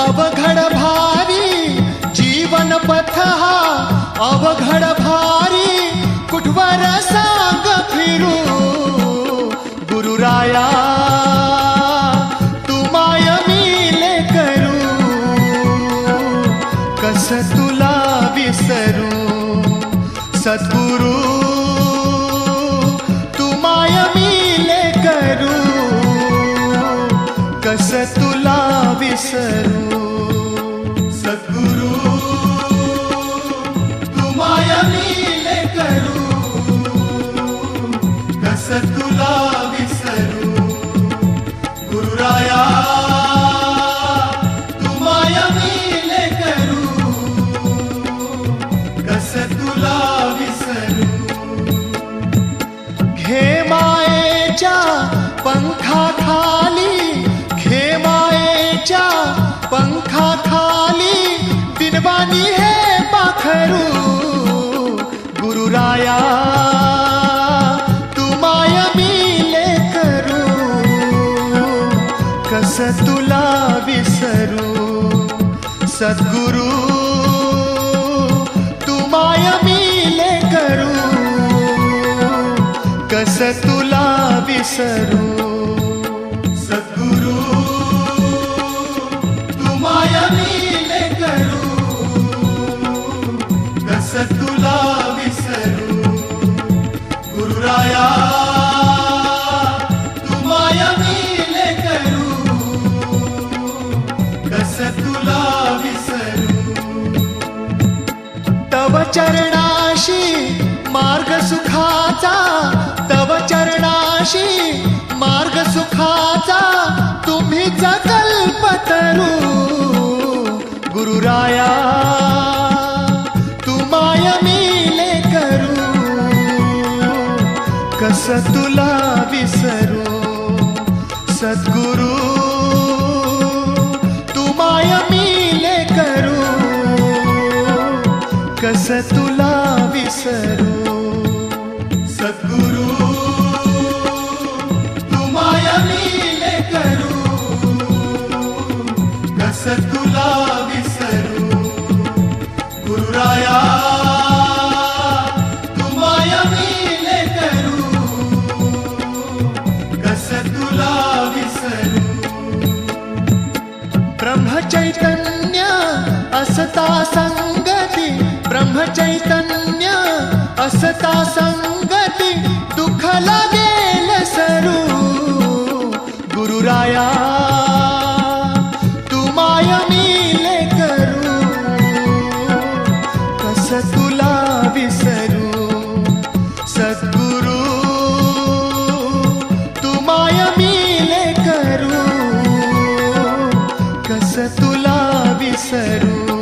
अवघड भारी जीवन पथ हा अवघड भारी कुठवर सांग फिरू? गुरुराया तू माय मिले करू, कस तुला विसरू? सद्गुरु, तू माय मिले करू, कस तुला ಹೆಸರು ಸದ್ಗುರು ತುಮಾಯ ನೀ मायेच्या पंखाखाली दिनवानी हे पाखरू। गुरुराया तू माया मिले करू। कस तुला विसरू सदगुरु, तू माया मिले करू। कस तुला विसरू चरणाशी मार्ग सुखाचा तव चरणाशी मार्ग सुखाचा तुम्हीच कल्पतरू। ಸತುಲಾ ವಿಸರು ಸದ್ಗುರು ತುಮಾಯ ಮೀಲೆ ಕರು ಕಸತುಲಾ ವಿಸರು ಸದ್ಗುರು ತುಮಾಯ ಮೀಲೆ ಕರು ಕಸತುಲಾ ವಿಸರು ಗುರುರಾಯ असता संगति, ब्रह्म चैतन्य। असता संगती, दुःख लागेल सरू। गुरुराया तू माय मिले करू। कस तुला विसरू सद्गुरु, तू माय मिले करू। कस तुला विसरू